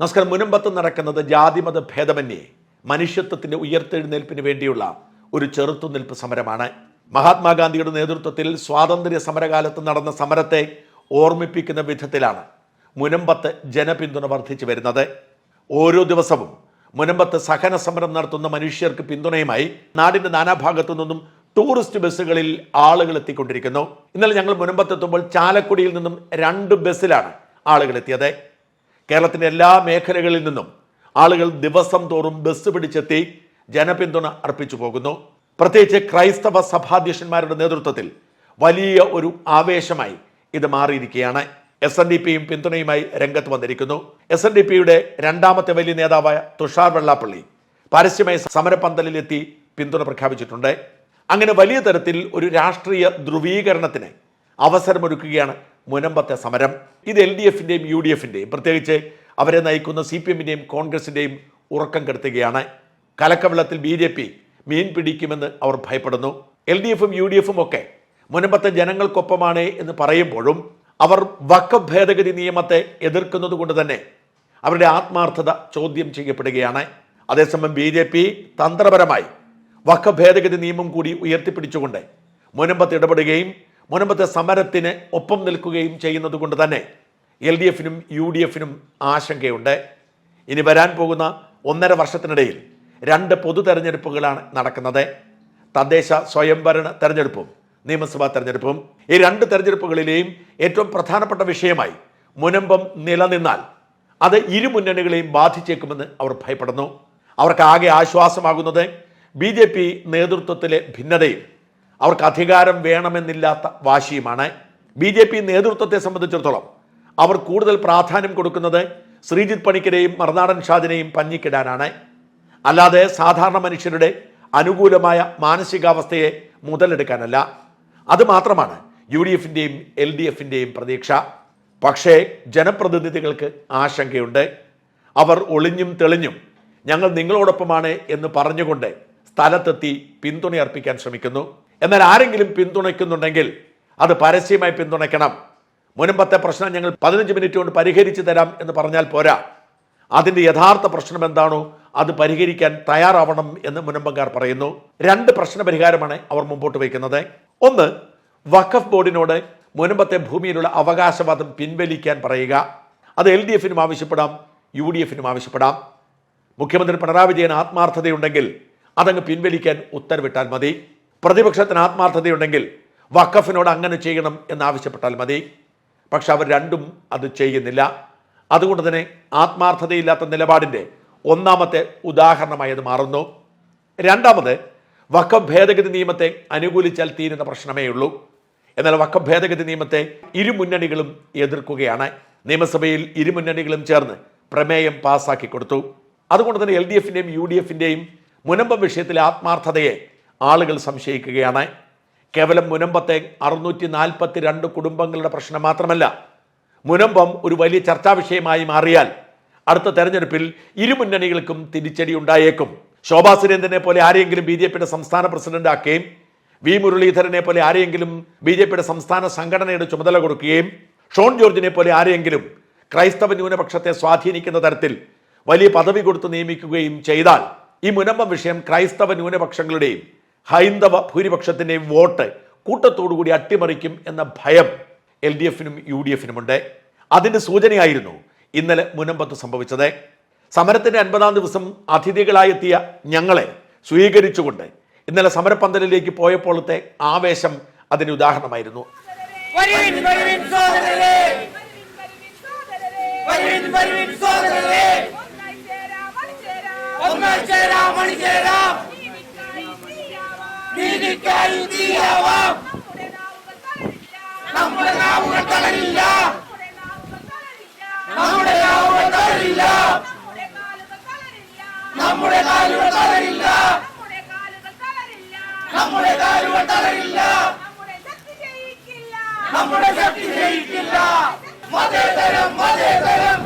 നമസ്കാരം. മുനമ്പത്ത് നടക്കുന്നത് ജാതിമത ഭേദമന്യേ മനുഷ്യത്വത്തിന്റെ ഉയർത്തെഴുന്നേൽപ്പിന് വേണ്ടിയുള്ള ഒരു ചെറുത്തുനിൽപ്പ് സമരമാണ്. മഹാത്മാഗാന്ധിയുടെ നേതൃത്വത്തിൽ സ്വാതന്ത്ര്യ സമരകാലത്ത് നടന്ന സമരത്തെ ഓർമ്മിപ്പിക്കുന്ന വിധത്തിലാണ് മുനമ്പത്ത് ജനപിന്തുണ വർദ്ധിച്ചു വരുന്നത്. ഓരോ ദിവസവും മുനമ്പത്ത് സഹന സമരം നടത്തുന്ന മനുഷ്യർക്ക് പിന്തുണയുമായി നാടിന്റെ നാനാഭാഗത്തു നിന്നും ടൂറിസ്റ്റ് ബസ്സുകളിൽ ആളുകൾ എത്തിക്കൊണ്ടിരിക്കുന്നു. ഇന്നലെ ഞങ്ങൾ മുനമ്പത്തെത്തുമ്പോൾ ചാലക്കുടിയിൽ നിന്നും രണ്ട് ബസ്സിലാണ് ആളുകൾ എത്തിയത്. കേരളത്തിന്റെ എല്ലാ മേഖലകളിൽ നിന്നും ആളുകൾ ദിവസം തോറും ബസ് പിടിച്ചെത്തി ജനപിന്തുണ അർപ്പിച്ചു പോകുന്നു. പ്രത്യേകിച്ച് ക്രൈസ്തവ സഭാധ്യക്ഷന്മാരുടെ നേതൃത്വത്തിൽ വലിയ ഒരു ആവേശമായി ഇത് മാറിയിരിക്കുകയാണ്. എസ് എൻ ഡി പിയും പിന്തുണയുമായി രംഗത്ത് വന്നിരിക്കുന്നു. എസ് എൻ ഡി പിയുടെ രണ്ടാമത്തെ വലിയ നേതാവായ തുഷാർ വെള്ളാപ്പള്ളി പരസ്യമായി സമരപന്തലിലെത്തി പിന്തുണ പ്രഖ്യാപിച്ചിട്ടുണ്ട്. അങ്ങനെ വലിയ തരത്തിൽ ഒരു രാഷ്ട്രീയ ധ്രുവീകരണത്തിന് അവസരമൊരുക്കുകയാണ് മുനമ്പത്തെ സമരം ഇത് എൽ ഡി എഫിന്റെയും യു ഡി എഫിന്റെയും പ്രത്യേകിച്ച് അവരെ നയിക്കുന്ന സി പി എമ്മിന്റെയും കോൺഗ്രസിന്റെയും ഉറക്കം കെടുത്തുകയാണ്. കലക്കവെള്ളത്തിൽ ബി ജെ പി മീൻ പിടിക്കുമെന്ന് അവർ ഭയപ്പെടുന്നു. എൽ ഡി എഫും യു ഡി എഫും ഒക്കെ മുനമ്പത്തെ ജനങ്ങൾക്കൊപ്പമാണ് എന്ന് പറയുമ്പോഴും അവർ വക്കഫ് ഭേദഗതി നിയമത്തെ എതിർക്കുന്നത് കൊണ്ട് തന്നെ അവരുടെ ആത്മാർത്ഥത ചോദ്യം ചെയ്യപ്പെടുകയാണ്. അതേസമയം ബി ജെ പി തന്ത്രപരമായി വക്കഭേദഗതി നിയമം കൂടി ഉയർത്തിപ്പിടിച്ചുകൊണ്ട് മുനമ്പത്ത് ഇടപെടുകയും മുനമ്പത്തെ സമരത്തിന് ഒപ്പം നിൽക്കുകയും ചെയ്യുന്നത് കൊണ്ട് തന്നെ എൽ ഡി എഫിനും യു ഡി എഫിനും ആശങ്കയുണ്ട്. ഇനി വരാൻ പോകുന്ന ഒന്നര വർഷത്തിനിടയിൽ രണ്ട് പൊതു തെരഞ്ഞെടുപ്പുകളാണ് നടക്കുന്നത്. തദ്ദേശ സ്വയംഭരണ തെരഞ്ഞെടുപ്പും നിയമസഭാ തെരഞ്ഞെടുപ്പും. ഈ രണ്ട് തെരഞ്ഞെടുപ്പുകളിലെയും ഏറ്റവും പ്രധാനപ്പെട്ട വിഷയമായി മുനമ്പം നിലനിന്നാൽ അത് ഇരു മുന്നണികളെയും ബാധിച്ചേക്കുമെന്ന് അവർ ഭയപ്പെടുന്നു. അവർക്ക് ആകെ ആശ്വാസമാകുന്നത് ബി നേതൃത്വത്തിലെ ഭിന്നതയും അവർക്ക് അധികാരം വേണമെന്നില്ലാത്ത വാശിയുമാണ്. ബി ജെ പി നേതൃത്വത്തെ സംബന്ധിച്ചിടത്തോളം അവർ കൂടുതൽ പ്രാധാന്യം കൊടുക്കുന്നത് ശ്രീജിത് പണിക്കരെയും മറുനാടൻ ഷാദിനെയും പഞ്ഞിക്കിടാനാണ്. അല്ലാതെ സാധാരണ മനുഷ്യരുടെ അനുകൂലമായ മാനസികാവസ്ഥയെ മുതലെടുക്കാനല്ല. അത് മാത്രമാണ് യു ഡി എഫിന്റെയും എൽ ഡി എഫിന്റെയും പ്രതീക്ഷ. പക്ഷേ ജനപ്രതിനിധികൾക്ക് ആശങ്കയുണ്ട്. അവർ ഒളിഞ്ഞും തെളിഞ്ഞും ഞങ്ങൾ നിങ്ങളോടൊപ്പമാണ് എന്ന് പറഞ്ഞുകൊണ്ട് സ്ഥലത്തെത്തി പിന്തുണയർപ്പിക്കാൻ ശ്രമിക്കുന്നു. എന്നാൽ ആരെങ്കിലും പിന്തുണയ്ക്കുന്നുണ്ടെങ്കിൽ അത് പരസ്യമായി പിന്തുണയ്ക്കണം. മുൻപത്തെ പ്രശ്നം ഞങ്ങൾ പതിനഞ്ച് മിനിറ്റ് കൊണ്ട് പരിഹരിച്ചു തരാം എന്ന് പറഞ്ഞാൽ പോരാ. അതിന്റെ യഥാർത്ഥ പ്രശ്നം എന്താണോ അത് പരിഹരിക്കാൻ തയ്യാറാവണം എന്ന് മുനമ്പങ്കാർ പറയുന്നു. രണ്ട് പ്രശ്ന പരിഹാരമാണ് അവർ മുമ്പോട്ട് വയ്ക്കുന്നത്. ഒന്ന് വഖഫ് ബോർഡിനോട് മുനമ്പത്തെ ഭൂമിയിലുള്ള അവകാശവാദം പിൻവലിക്കാൻ പറയുക. അത് എൽ ഡി എഫിനും ആവശ്യപ്പെടാം യു ഡി എഫിനും ആവശ്യപ്പെടാം. മുഖ്യമന്ത്രി പിണറായി വിജയൻ ആത്മാർത്ഥതയുണ്ടെങ്കിൽ അതങ്ങ് പിൻവലിക്കാൻ ഉത്തരവിട്ടാൽ മതി. പ്രതിപക്ഷത്തിന് ആത്മാർത്ഥതയുണ്ടെങ്കിൽ വഖഫിനോട് അങ്ങനെ ചെയ്യണം എന്നാവശ്യപ്പെട്ടാൽ മതി. പക്ഷെ അവർ രണ്ടും അത് ചെയ്യുന്നില്ല. അതുകൊണ്ട് തന്നെ ആത്മാർത്ഥതയില്ലാത്ത നിലപാടിന്റെ ഒന്നാമത്തെ ഉദാഹരണമായി അത് മാറുന്നു. രണ്ടാമത് വക്കം ഭേദഗതി നിയമത്തെ അനുകൂലിച്ചാൽ തീരുന്ന പ്രശ്നമേ ഉള്ളൂ. എന്നാൽ വക്കം ഭേദഗതി നിയമത്തെ ഇരുമുന്നണികളും എതിർക്കുകയാണ്. നിയമസഭയിൽ ഇരുമുന്നണികളും ചേർന്ന് പ്രമേയം പാസാക്കി കൊടുത്തു. അതുകൊണ്ട് തന്നെ എൽ ഡി എഫിന്റെയും യു ഡി എഫിന്റെയും മുനമ്പം വിഷയത്തിലെ ആത്മാർത്ഥതയെ ആളുകൾ സംശയിക്കുകയാണ്. കേവലം മുനമ്പത്തെ അറുന്നൂറ്റി നാൽപ്പത്തി രണ്ട് കുടുംബങ്ങളുടെ പ്രശ്നം മാത്രമല്ല മുനമ്പം ഒരു വലിയ ചർച്ചാ വിഷയമായി മാറിയാൽ അടുത്ത തെരഞ്ഞെടുപ്പിൽ ഇരുമുന്നണികൾക്കും തിരിച്ചടി ഉണ്ടായേക്കും. ശോഭാ സുരേന്ദ്രനെ പോലെ ആരെങ്കിലും ബി ജെ പിയുടെ സംസ്ഥാന പ്രസിഡന്റ് ആക്കുകയും വി മുരളീധരനെ പോലെ ആരെങ്കിലും ബി ജെ പിയുടെ സംസ്ഥാന സംഘടനയുടെ ചുമതല കൊടുക്കുകയും ഷോൺ ജോർജിനെ പോലെ ആരെങ്കിലും ക്രൈസ്തവ ന്യൂനപക്ഷത്തെ സ്വാധീനിക്കുന്ന തരത്തിൽ വലിയ പദവി കൊടുത്ത് നിയമിക്കുകയും ചെയ്താൽ ഈ മുനമ്പം വിഷയം ക്രൈസ്തവ ന്യൂനപക്ഷങ്ങളുടെയും ഹൈന്ദവ ഭൂരിപക്ഷത്തിന്റെ വോട്ട് കൂട്ടത്തോടുകൂടി അട്ടിമറിക്കും എന്ന ഭയം എൽ ഡി എഫിനും യു ഡി എഫിനുമുണ്ട്. അതിന്റെ സൂചനയായിരുന്നു ഇന്നലെ മുനമ്പത്ത് സംഭവിച്ചത്. സമരത്തിന്റെ അൻപതാം ദിവസം അതിഥികളായെത്തിയ ഞങ്ങളെ സ്വീകരിച്ചുകൊണ്ട് ഇന്നലെ സമരപന്തലിലേക്ക് പോയപ്പോഴത്തെ ആവേശം അതിന് ഉദാഹരണമായിരുന്നു. നീതിക്കായി തീയാവാം നമ്മുടെ നാവുകൾ തളരില്ല. നമ്മുടെ നാവുകൾ തളരില്ല. നമ്മുടെ കാലുകൾ തളരില്ല. നമ്മുടെ കാലുകൾ തളരില്ല. നമ്മുടെ ശക്തി ജയിക്കില്ല. മതേതരം മതേതരം.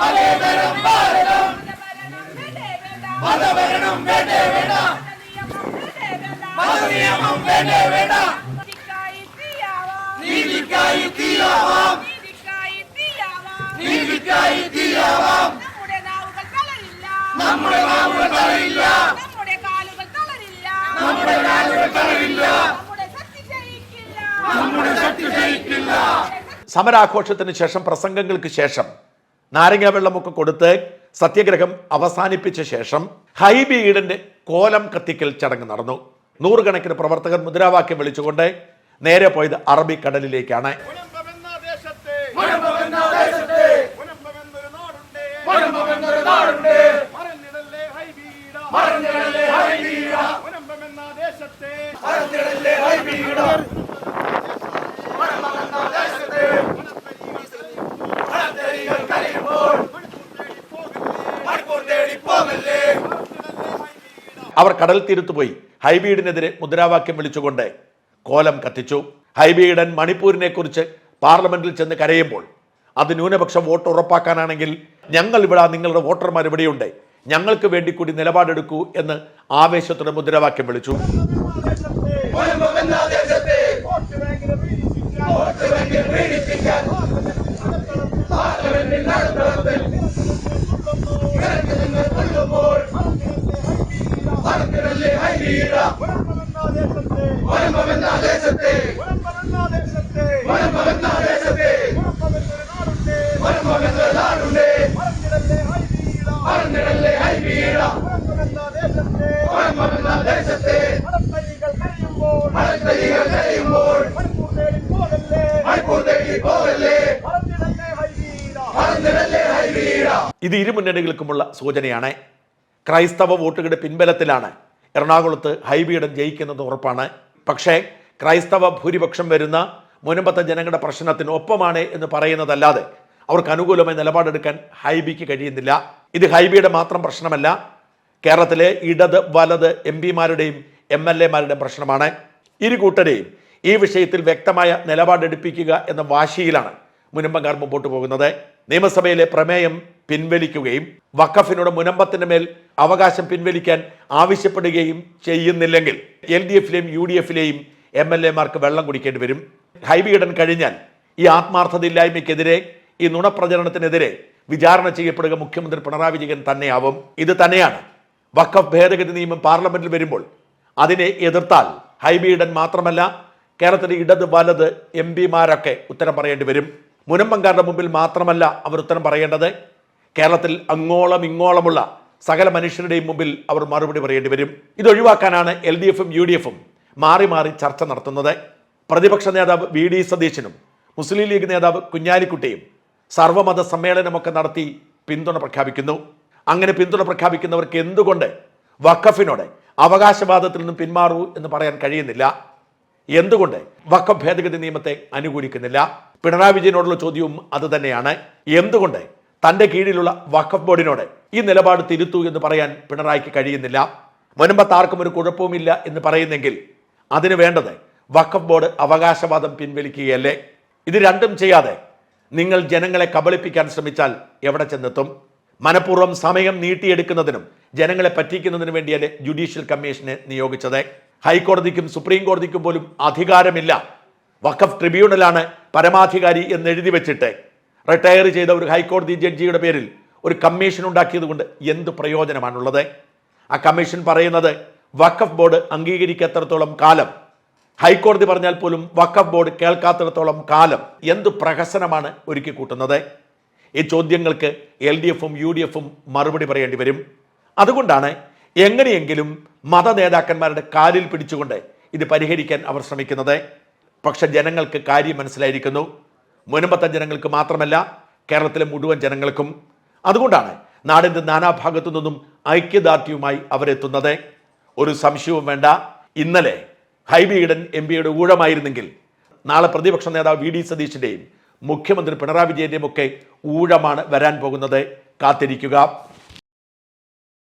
മതേതരം ഭാരതം. മതഭരണം വേണ്ടേ വേണ്ട. നമ്മുടെ നമ്മുടെ കാലുകൾ നമ്മുടെ കാലുകൾ നമ്മുടെ സമരാഘോഷത്തിന് ശേഷം പ്രസംഗങ്ങൾക്ക് ശേഷം നാരങ്ങ വെള്ളമൊക്കെ കൊടുത്ത് സത്യഗ്രഹം അവസാനിപ്പിച്ച ശേഷം ഹൈബി ഈഡന്റെ കോലം കത്തിക്കൽ ചടങ്ങ് നടന്നു. നൂറുകണക്കിന് പ്രവർത്തകർ മുദ്രാവാക്യം വിളിച്ചുകൊണ്ട് നേരെ പോയത് അറബിക്കടലിലേക്കാണ്. അവർ കടൽ തീരത്ത് പോയി. ഹൈബീഡിനെതിരെ മുദ്രാവാക്യം വിളിച്ചുകൊണ്ട് കോലം കത്തിച്ചു. ഹൈബീഡൻ മണിപ്പൂരിനെക്കുറിച്ച് പാർലമെന്റിൽ ചെന്ന് കരയുമ്പോൾ അത് ന്യൂനപക്ഷ വോട്ട് ഉറപ്പാക്കാനാണെങ്കിൽ ഞങ്ങൾ ഇവിടെ നിങ്ങളുടെ വോട്ടർമാർ ഇവിടെയുണ്ട്. ഞങ്ങൾക്ക് വേണ്ടി കൂടി നിലപാടെടുക്കൂ എന്ന് ആവേശത്തോടെ മുദ്രാവാക്യം വിളിച്ചു. ദേശത്തെ ഇത് ഇരു മുന്നണികൾക്കുമുള്ള സൂചനയാണ്. ക്രൈസ്തവ വോട്ടുകളുടെ പിൻബലത്തിലാണ് എറണാകുളത്ത് ഹൈബീഡൻ ജയിക്കുന്നത് ഉറപ്പാണ്. പക്ഷേ ക്രൈസ്തവ ഭൂരിപക്ഷം വരുന്ന മുനമ്പത്തെ ജനങ്ങളുടെ പ്രശ്നത്തിന് ഒപ്പമാണ് എന്ന് പറയുന്നതല്ലാതെ അവർക്ക് അനുകൂലമായി നിലപാടെടുക്കാൻ ഹൈബിക്ക് കഴിയുന്നില്ല. ഇത് ഹൈബിയുടെ മാത്രം പ്രശ്നമല്ല കേരളത്തിലെ ഇടത് വലത് എം പിമാരുടെയും എം എൽ എമാരുടെയും പ്രശ്നമാണ്. ഇരു കൂട്ടരെയും ഈ വിഷയത്തിൽ വ്യക്തമായ നിലപാടെടുപ്പിക്കുക എന്ന വാശിയിലാണ് മുനമ്പങ്കാർ മുമ്പോട്ട് പോകുന്നത്. നിയമസഭയിലെ പ്രമേയം പിൻവലിക്കുകയും വഖഫിനോട് മുനമ്പത്തിന് മേൽ അവകാശം പിൻവലിക്കാൻ ആവശ്യപ്പെടുകയും ചെയ്യുന്നില്ലെങ്കിൽ എൽ ഡി എഫിലെയും യു ഡി എഫിലെയും എം എൽ എമാർക്ക് വെള്ളം കുടിക്കേണ്ടി വരും. ഹൈബിയിടൻ കഴിഞ്ഞാൽ ഈ ആത്മാർത്ഥതയില്ലായ്മയ്ക്കെതിരെ ഈ നുണപ്രചരണത്തിനെതിരെ വിചാരണ ചെയ്യപ്പെടുക മുഖ്യമന്ത്രി പിണറായി വിജയൻ തന്നെയാവും. ഇത് തന്നെയാണ്. വഖഫ് ഭേദഗതി നിയമം പാർലമെന്റിൽ വരുമ്പോൾ അതിനെ എതിർത്താൽ ഹൈബിയിടൻ മാത്രമല്ല കേരളത്തിലെ ഇടത് വലത് എം പിമാരൊക്കെ ഉത്തരം പറയേണ്ടി വരും. മുനമ്പങ്കാരുടെ മുമ്പിൽ മാത്രമല്ല അവർ ഉത്തരം പറയേണ്ടത്. കേരളത്തിൽ അങ്ങോളം ഇങ്ങോളമുള്ള സകല മനുഷ്യരുടെയും മുമ്പിൽ അവർ മറുപടി പറയേണ്ടി വരും. ഇതൊഴിവാക്കാനാണ് എൽ ഡി എഫും യു ഡി എഫും മാറി മാറി ചർച്ച നടത്തുന്നത്. പ്രതിപക്ഷ നേതാവ് വി ഡി സതീശനും മുസ്ലിം ലീഗ് നേതാവ് കുഞ്ഞാലിക്കുട്ടിയും സർവമത സമ്മേളനമൊക്കെ നടത്തി പിന്തുണ പ്രഖ്യാപിക്കുന്നു. അങ്ങനെ പിന്തുണ പ്രഖ്യാപിക്കുന്നവർക്ക് എന്തുകൊണ്ട് വഖഫിനോട് അവകാശവാദത്തിൽ നിന്നും പിന്മാറൂ എന്ന് പറയാൻ കഴിയുന്നില്ല? എന്തുകൊണ്ട് വഖഫ് ഭേദഗതി നിയമത്തെ അനുകൂലിക്കുന്നില്ല? പിണറായി വിജയനോടുള്ള ചോദ്യവും അത് തന്നെയാണ്. എന്തുകൊണ്ട് തന്റെ കീഴിലുള്ള വഖഫ് ബോർഡിനോട് ഈ നിലപാട് തിരുത്തു എന്ന് പറയാൻ പിണറായിക്ക് കഴിയുന്നില്ല? മുൻപത്ത് ആർക്കും ഒരു കുഴപ്പവുമില്ല എന്ന് പറയുന്നെങ്കിൽ അതിന് വേണ്ടത് വഖഫ് ബോർഡ് അവകാശവാദം പിൻവലിക്കുകയല്ലേ? ഇത് രണ്ടും ചെയ്യാതെ നിങ്ങൾ ജനങ്ങളെ കബളിപ്പിക്കാൻ ശ്രമിച്ചാൽ എവിടെ ചെന്നെത്തും? മനഃപൂർവം സമയം നീട്ടിയെടുക്കുന്നതിനും ജനങ്ങളെ പറ്റിക്കുന്നതിനും വേണ്ടിയല്ലേ ജുഡീഷ്യൽ കമ്മീഷനെ നിയോഗിച്ചത്? ഹൈക്കോടതിക്കും സുപ്രീം കോടതിക്കും പോലും അധികാരമില്ല. വഖഫ് ട്രിബ്യൂണലാണ് പരമാധികാരി എന്ന് എഴുതി വെച്ചിട്ട് റിട്ടയർ ചെയ്ത ഒരു ഹൈക്കോടതി ജഡ്ജിയുടെ പേരിൽ ഒരു കമ്മീഷൻ ഉണ്ടാക്കിയത് കൊണ്ട് എന്ത് പ്രയോജനമാണുള്ളത്? ആ കമ്മീഷൻ പറയുന്നത് വഖഫ് ബോർഡ് അംഗീകരിക്കാത്തടത്തോളം കാലം. ഹൈക്കോടതി പറഞ്ഞാൽ പോലും വഖഫ് ബോർഡ് കേൾക്കാത്തിടത്തോളം കാലം. എന്ത് പ്രഹസനമാണ് ഒരുക്കി കൂട്ടുന്നത്? ഈ ചോദ്യങ്ങൾക്ക് എൽ ഡി എഫും യു ഡി എഫും മറുപടി പറയേണ്ടി വരും. അതുകൊണ്ടാണ് എങ്ങനെയെങ്കിലും മത നേതാക്കന്മാരുടെ കാലിൽ പിടിച്ചുകൊണ്ട് ഇത് പരിഹരിക്കാൻ അവർ ശ്രമിക്കുന്നത്. പക്ഷെ ജനങ്ങൾക്ക് കാര്യം മനസ്സിലായിരിക്കുന്നു. മുനമ്പത്തെ ജനങ്ങൾക്ക് മാത്രമല്ല കേരളത്തിലെ മുഴുവൻ ജനങ്ങൾക്കും. അതുകൊണ്ടാണ് നാടിന്റെ നാനാഭാഗത്തു നിന്നും ഐക്യദാർഢ്യവുമായി അവരെത്തുന്നത്. ഒരു സംശയവും വേണ്ട. ഇന്നലെ ഹൈബി ഈഡൻ എം പിയുടെ ഊഴമായിരുന്നെങ്കിൽ നാളെ പ്രതിപക്ഷ നേതാവ് വി ഡി സതീഷിന്റെയും മുഖ്യമന്ത്രി പിണറായി വിജയന്റെയും ഒക്കെ ഊഴമാണ് വരാൻ പോകുന്നത്. കാത്തിരിക്കുക.